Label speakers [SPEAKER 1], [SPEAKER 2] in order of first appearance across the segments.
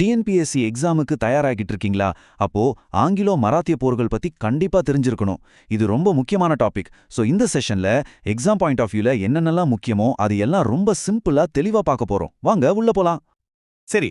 [SPEAKER 1] TNPSC எக்ஸாமுக்கு தயாராகிட்டு இருக்கீங்களா? அப்போ ஆங்கிலோ மராத்திய போர்கள் பத்தி கண்டிப்பா தெரிஞ்சிருக்கணும். இது ரொம்ப முக்கியமான டாபிக் ஸோ இந்த செஷன்ல எக்ஸாம் பாயிண்ட் ஆஃப் வியூல என்னென்னலாம் முக்கியமோ அது எல்லாம் ரொம்ப சிம்பிளா தெளிவா பார்க்க போறோம். வாங்க உள்ள போலாம்.
[SPEAKER 2] சரி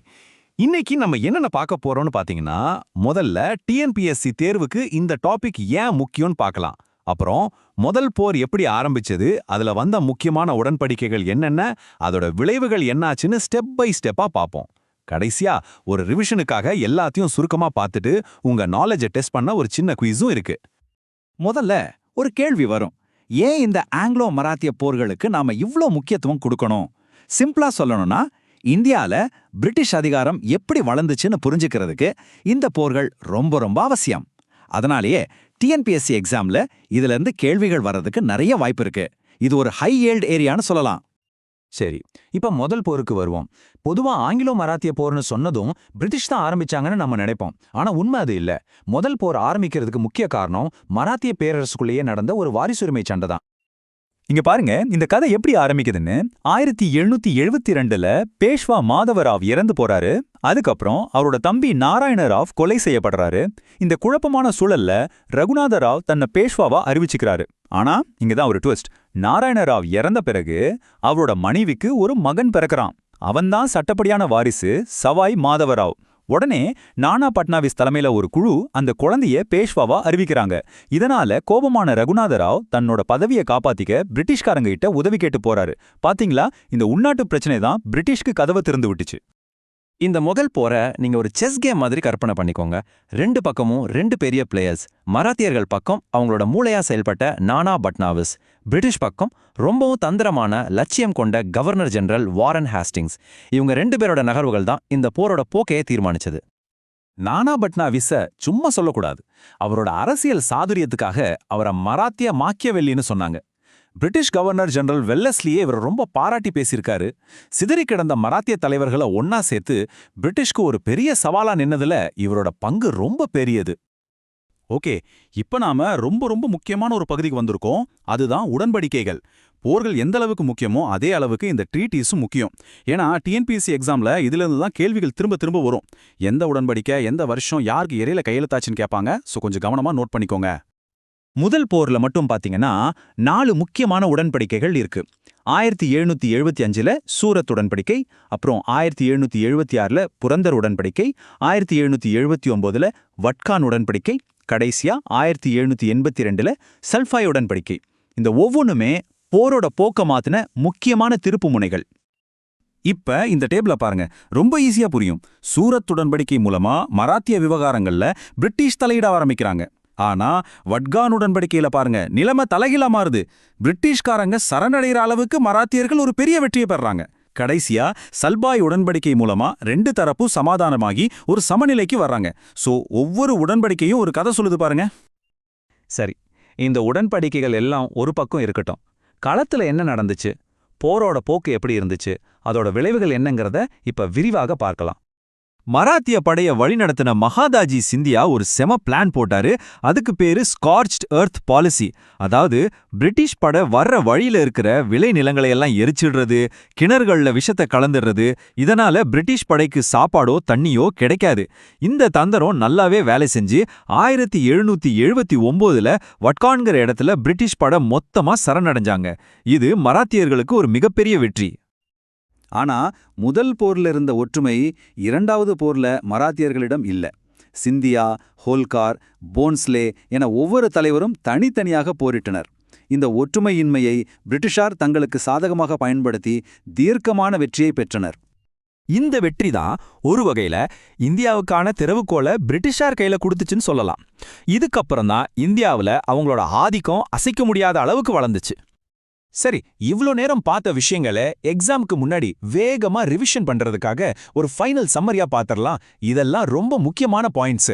[SPEAKER 2] இன்னைக்கு நம்ம என்னென்ன பார்க்க போறோம்னு பாத்தீங்கன்னா முதல்ல டிஎன்பிஎஸ்சி தேர்வுக்கு இந்த டாபிக் ஏன் முக்கியம்னு பார்க்கலாம். அப்புறம் முதல் போர் எப்படி ஆரம்பிச்சது அதுல வந்த முக்கியமான உடன்படிக்கைகள் என்னென்ன அதோட விளைவுகள் என்னாச்சுன்னு ஸ்டெப் பை ஸ்டெப்பா பார்ப்போம். கடைசியா ஒரு ரிவிஷனுக்காக எல்லாத்தையும் சுருக்கமா பார்த்துட்டு உங்க நாலேஜை டெஸ்ட் பண்ண ஒரு சின்ன குயிஸும் இருக்கு.
[SPEAKER 3] முதல்ல ஒரு கேள்வி வரும். ஏன் இந்த ஆங்கிலோ மராத்திய போர்களுக்கு நாம இவ்ளோ முக்கியத்துவம் கொடுக்கணும்? சிம்பிளா சொல்லணும்னா இந்தியால பிரிட்டிஷ் அதிகாரம் எப்படி வளர்ந்துச்சுன்னு புரிஞ்சுக்கிறதுக்கு இந்த போர்கள் ரொம்ப ரொம்ப அவசியம். அதனாலேயே டிஎன்பிஎஸ்சி எக்ஸாம்ல இதுல இருந்து கேள்விகள் வர்றதுக்கு நிறைய வாய்ப்பு இருக்கு. இது ஒரு ஹை ஏல்டு ஏரியான்னு சொல்லலாம்.
[SPEAKER 4] சரி இப்ப முதல் போருக்கு வருவோம். பொதுவா ஆங்கிலோ மராத்திய போர்னு சொன்னதும் பிரிட்டிஷ் தான் ஆரம்பிச்சாங்கன்னு நம்ம நினைப்போம். ஆனா உண்மை அது இல்ல. முதல் போர் ஆரம்பிக்கிறதுக்கு முக்கிய காரணம் மராத்திய பேரரசுக்குள்ளேயே நடந்த ஒரு வாரிசுரிமை சண்டை தான்.
[SPEAKER 5] இங்க பாருங்க இந்த கதை எப்படி ஆரம்பிக்குதுன்னு ஆயிரத்தி எழுநூத்தி எழுபத்தி ரெண்டுல பேஷ்வா மாதவராவ் இறந்து போறாரு. அதுக்கப்புறம் அவரோட தம்பி நாராயணராவ் கொலை செய்யப்படுறாரு. இந்த குழப்பமான சூழல்ல ரகுநாத ராவ் தன்னை பேஷ்வாவா அறிவிச்சுக்கிறாரு. ஆனா இங்கதான் ஒரு ட்விஸ்ட் நாராயணராவ் இறந்த பிறகு அவரோட மனைவிக்கு ஒரு மகன் பிறக்கிறான். அவன்தான் சட்டப்படியான வாரிசு சவாய் மாதவராவ். உடனே நானா பட்னாவிஸ் தலைமையில ஒரு குழு அந்த குழந்தைய பேஷ்வாவா அறிவிக்கிறாங்க. இதனால கோபமான ரகுநாதராவ் தன்னோட பதவியை காப்பாத்திக்க பிரிட்டிஷ்காரங்க கிட்ட உதவி கேட்டு போறாரு. பாத்தீங்களா? இந்த உள்நாட்டு பிரச்சனை தான் பிரிட்டிஷ்க்கு கதவை திறந்து விட்டுச்சு.
[SPEAKER 4] இந்த முதல் போற நீங்க ஒரு செஸ் கேம் மாதிரி கற்பனை பண்ணிக்கோங்க. ரெண்டு பக்கமும் ரெண்டு பெரிய பிளேயர்ஸ் மராத்தியர்கள் பக்கம் அவங்களோட மூளையா செயல்பட்ட நானா பட்னாவிஸ். பிரிட்டிஷ் பக்கம் ரொம்பவும் தந்திரமான லட்சியம் கொண்ட கவர்னர் ஜெனரல் வாரன் ஹாஸ்டிங்ஸ். இவங்க ரெண்டு பேரோட நகர்வுகள் தான் இந்த போரோட போக்கையை தீர்மானிச்சது.
[SPEAKER 2] நானா பட்னாவிஸ சும்மா சொல்லக்கூடாது. அவரோட அரசியல் சாதுரியத்துக்காக அவரை மராத்திய மாக்கியவெல்லின்னு சொன்னாங்க. பிரிட்டிஷ் கவர்னர் ஜெனரல் வெல்லஸ்லியே இவர் ரொம்ப பாராட்டி பேசியிருக்காரு. சிதறி கிடந்த மராத்திய தலைவர்களை ஒன்னா சேர்த்து பிரிட்டிஷ்க்கு ஒரு பெரிய சவாலா நின்னதுல இவரோட பங்கு ரொம்ப பெரியது.
[SPEAKER 6] ஓகே இப்ப நாம ரொம்ப ரொம்ப முக்கியமான ஒரு பகுதிக்கு வந்திருக்கோம். அதுதான் உடன்படிக்கைகள். போர்கள் எந்த அளவுக்கு முக்கியமோ அதே அளவுக்கு இந்த ட்ரீட்டீஸும் முக்கியம். ஏன்னா டிஎன்பிஎஸ்சி எக்ஸாம்ல இதுல இருந்து தான் கேள்விகள் திரும்ப திரும்ப வரும். எந்த உடன்படிக்கை எந்த வருஷம் யாருக்கு இறையில கையெழுத்தாச்சுன்னு கேட்பாங்க. ஸோ கொஞ்சம் கவனமா நோட் பண்ணிக்கோங்க.
[SPEAKER 5] முதல் போர்ல மட்டும் பாத்தீங்கன்னா நாலு முக்கியமான உடன்படிக்கைகள் இருக்கு. ஆயிரத்தி எழுநூத்தி எழுபத்தி அஞ்சுல சூரத் உடன்படிக்கை அப்புறம் ஆயிரத்தி எழுநூத்தி எழுபத்தி ஆறுல புரந்தர் உடன்படிக்கை ஆயிரத்தி எழுநூத்தி எழுபத்தி ஒன்பதுல வட்கான் உடன்படிக்கை கடைசியா ஆயிரத்தி எழுநூத்தி எண்பத்தி ரெண்டுல சல்ஃபாய் உடன்படிக்கை. இந்த ஒவ்வொன்றுமே போரோட போக்க மாத்தின முக்கியமான திருப்பு முனைகள்.
[SPEAKER 6] இப்ப இந்த டேபிள பாருங்க ரொம்ப ஈஸியா புரியும். சூரத் உடன்படிக்கை மூலமா மராத்திய விவகாரங்கள்ல பிரிட்டிஷ் தலையிட ஆரம்பிக்கிறாங்க. ஆனா வட்கான் உடன்படிக்கையில பாருங்க நிலைமை தலைகீழா மாறுது. பிரிட்டிஷ்காரங்க சரணடைகிற அளவுக்கு மராத்தியர்கள் ஒரு பெரிய வெற்றியை பெறாங்க. கடைசியா சல்பாய் உடன்படிக்கை மூலமா ரெண்டு தரப்பும் சமாதானமாகி ஒரு சமநிலைக்கு வர்றாங்க. சோ ஒவ்வொரு உடன்படிக்கையும் ஒரு கதை சொல்லுது பாருங்க.
[SPEAKER 4] சரி இந்த உடன்படிக்கைகள் எல்லாம் ஒரு பக்கம் இருக்கட்டும். களத்துல என்ன நடந்துச்சு? போரோட போக்கு எப்படி இருந்துச்சு? அதோட விளைவுகள் என்னங்கிறத இப்ப விரிவாக பார்க்கலாம்.
[SPEAKER 5] மராத்திய படைய வழிநடத்தின மகாதாஜி சிந்தியா ஒரு செம பிளான் போட்டாரு. அதுக்கு பேரு ஸ்கார்ச்ட் எர்த் பாலிசி அதாவது பிரிட்டிஷ் பட வர்ற வழியில இருக்கிற விளை நிலங்களை எல்லாம் எரிச்சிடுறது கிணறுகள்ல விஷத்தை கலந்துடுறது இதனால பிரிட்டிஷ் படைக்கு சாப்பாடோ தண்ணியோ கிடைக்காது. இந்த தந்திரம் நல்லாவே வேலை செஞ்சு ஆயிரத்தி எழுநூத்தி எழுபத்தி ஒன்பதுல வட்கான்கிற இடத்துல பிரிட்டிஷ் பட மொத்தமா சரணடைஞ்சாங்க. இது மராத்தியர்களுக்கு ஒரு மிகப்பெரிய வெற்றி.
[SPEAKER 1] ஆனா முதல் போர்ல இருந்த ஒற்றுமை இரண்டாவது போர்ல மராத்தியர்களிடம் இல்ல. சிந்தியா ஹோல்கார் போன்ஸ்லே என ஒவ்வொரு தலைவரும் தனித்தனியாக போரிட்டனர். இந்த ஒற்றுமையின்மையை பிரிட்டிஷார் தங்களுக்கு சாதகமாக பயன்படுத்தி தீர்க்கமான வெற்றியை பெற்றனர்.
[SPEAKER 5] இந்த வெற்றி தான் ஒரு வகையில இந்தியாவுக்கான திறவுகோலை பிரிட்டிஷார் கையில கொடுத்துச்சுன்னு சொல்லலாம். இதுக்கப்புறம் தான் இந்தியாவுல அவங்களோட ஆதிக்கம் அசைக்க முடியாத அளவுக்கு வளர்ந்துச்சு.
[SPEAKER 2] சரி இவ்ளோ நேரம் பார்த்த விஷயங்களை எக்ஸாமுக்கு முன்னாடி வேகமா ரிவிஷன் பண்றதுக்காக ஒரு ஃபைனல் சம்மரியா பாத்திரலாம். இதெல்லாம் ரொம்ப முக்கியமான பாயிண்ட்ஸ்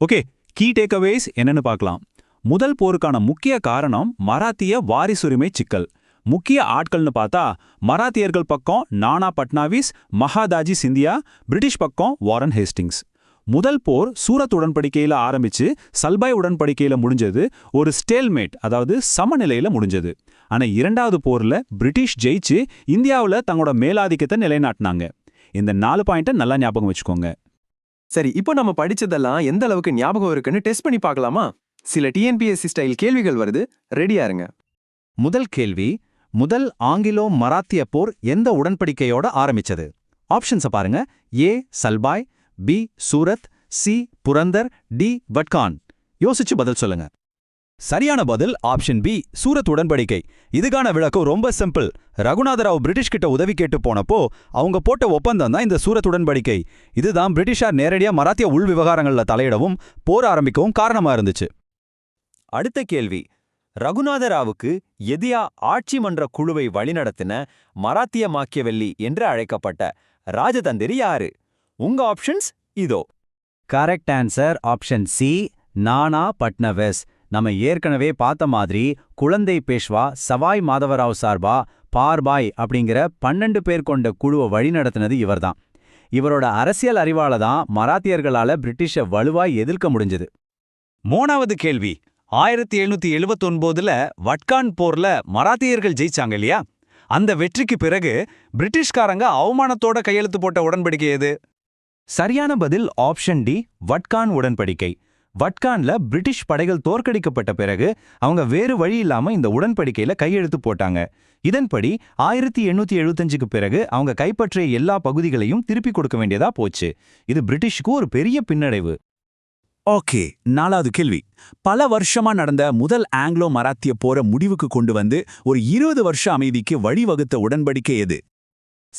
[SPEAKER 6] ஓகே கீ டேக்அவேஸ் என்னன்னு பார்க்கலாம் முதல் போருக்கான முக்கிய காரணம் மராத்திய வாரிசுரிமை சிக்கல். முக்கிய ஆட்கள்னு பார்த்தா மராத்தியர்கள் பக்கம் நானா பட்னாவிஸ் மகாதாஜி சிந்தியா பிரிட்டிஷ் பக்கம் வாரன் ஹேஸ்டிங்ஸ். முதல் போர் சூரத் உடன்படிக்கையில ஆரம்பிச்சு சல்பாய் உடன்படிக்கையில முடிஞ்சது ஒரு ஸ்டேல்மேட் அதாவது சமநிலையில முடிஞ்சது. ஆனா இரண்டாவது போர்ல பிரிட்டிஷ் ஜெயிச்சு இந்தியாவுல தங்களோட மேலாதிக்கத்தை நிலைநாட்டினாங்க. இந்த நாலு பாயிண்ட்டை நல்லா ஞாபகம் வச்சுக்கோங்க.
[SPEAKER 7] சரி இப்போ நம்ம படிச்சதெல்லாம் எந்த அளவுக்கு ஞாபகம் இருக்குன்னு டெஸ்ட் பண்ணி பார்க்கலாமா? சில டிஎன்பிஎஸ்சி ஸ்டைல் கேள்விகள் வருது ரெடியா இருங்க.
[SPEAKER 4] முதல் கேள்வி முதல் ஆங்கிலோ மராத்திய போர் எந்த உடன்படிக்கையோட ஆரம்பிச்சது? ஆப்ஷன்ஸை பாருங்க A Salbai B Surat C Purandar D Wadgaon. யோசிச்சு பதில் சொல்லுங்க.
[SPEAKER 5] சரியான பதில் ஆப்ஷன் பி சூரத் உடன்படிக்கை. இதுக்கான விளக்கம் ரொம்ப சிம்பிள் ரகுநாதராவ் பிரிட்டிஷ் கிட்ட உதவி கேட்டு போனப்போ அவங்க போட்ட ஒப்பந்தம் தான் இந்த சூரத் உடன்படிக்கை. இதுதான் பிரிட்டிஷார் நேரடியா மராத்திய உள் விவகாரங்கள்ல தலையிடவும் போர் ஆரம்பிக்கவும் காரணமா இருந்துச்சு.
[SPEAKER 4] அடுத்த கேள்வி. ரகுநாதராவுக்கு எதியா ஆட்சி மன்ற குழுவை வழிநடத்தின மராத்திய மாக்கியவெல்லி என்று அழைக்கப்பட்ட ராஜதந்திரி யாரு? உங்க ஆப்ஷன்ஸ் இதோ. கரெக்ட் ஆன்சர் ஆப்ஷன் சி நானா பட்னவிஸ். நம்ம ஏற்கனவே பார்த்த மாதிரி குழந்தை பேஷ்வா சவாய் மாதவராவ் சார்பா பார்பாய் அப்படிங்கிற பன்னெண்டு பேர் கொண்ட குழுவை வழிநடத்தினது இவர்தான். இவரோட அரசியல் அறிவால தான் மராத்தியர்களால பிரிட்டிஷை வலுவாய் எதிர்க்க முடிஞ்சது.
[SPEAKER 3] மூணாவது கேள்வி. ஆயிரத்தி எழுநூத்தி எழுபத்தொன்பதுல வட்கான் போர்ல மராத்தியர்கள் ஜெயிச்சாங்க இல்லையா? அந்த வெற்றிக்கு பிறகு பிரிட்டிஷ்காரங்க அவமானத்தோட கையெழுத்து போட்ட உடன்படிக்கை எது?
[SPEAKER 4] சரியான பதில் ஆப்ஷன் டி வட்கான் உடன்படிக்கை. வட்கான்ல பிரிட்டிஷ் படைகள் தோற்கடிக்கப்பட்ட பிறகு அவங்க வேறு வழி இல்லாம இந்த உடன்படிக்கையில கையெழுத்து போட்டாங்க. இதன்படி ஆயிரத்தி எண்ணூத்தி எழுபத்தஞ்சுக்கு பிறகு அவங்க கைப்பற்றிய எல்லா பகுதிகளையும் திருப்பி கொடுக்க வேண்டியதா போச்சு. இது பிரிட்டிஷ்க்கு ஒரு பெரிய பின்னடைவு.
[SPEAKER 5] ஓகே நாலாவது கேள்வி. பல வருஷமா நடந்த முதல் ஆங்கிலோ மராத்திய போற முடிவுக்கு கொண்டு வந்து ஒரு இருபது வருஷ அமைதிக்கு வழிவகுத்த உடன்படிக்கை எது?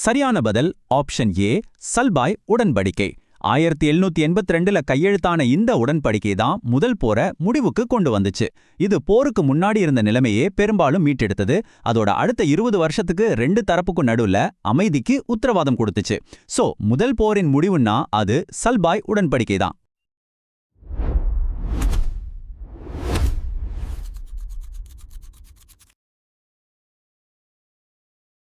[SPEAKER 3] சரியான பதில் ஆப்ஷன் ஏ சல்பாய் உடன்படிக்கை. ஆயிரத்தி எழுநூத்தி எண்பத்தி ரெண்டுல கையெழுத்தான இந்த உடன்படிக்கை தான் முதல் போரை முடிவுக்கு கொண்டு வந்துச்சு. இது போருக்கு முன்னாடி இருந்த நிலைமையே பெரும்பாலும் மீட்டெடுத்தது. அதோட அடுத்த இருபது வருஷத்துக்கு ரெண்டு தரப்புக்கும் நடுவுல அமைதிக்கு உத்தரவாதம் கொடுத்துச்சு. சோ முதல் போரின் முடிவுன்னா அது சல்பாய் உடன்படிக்கை தான்.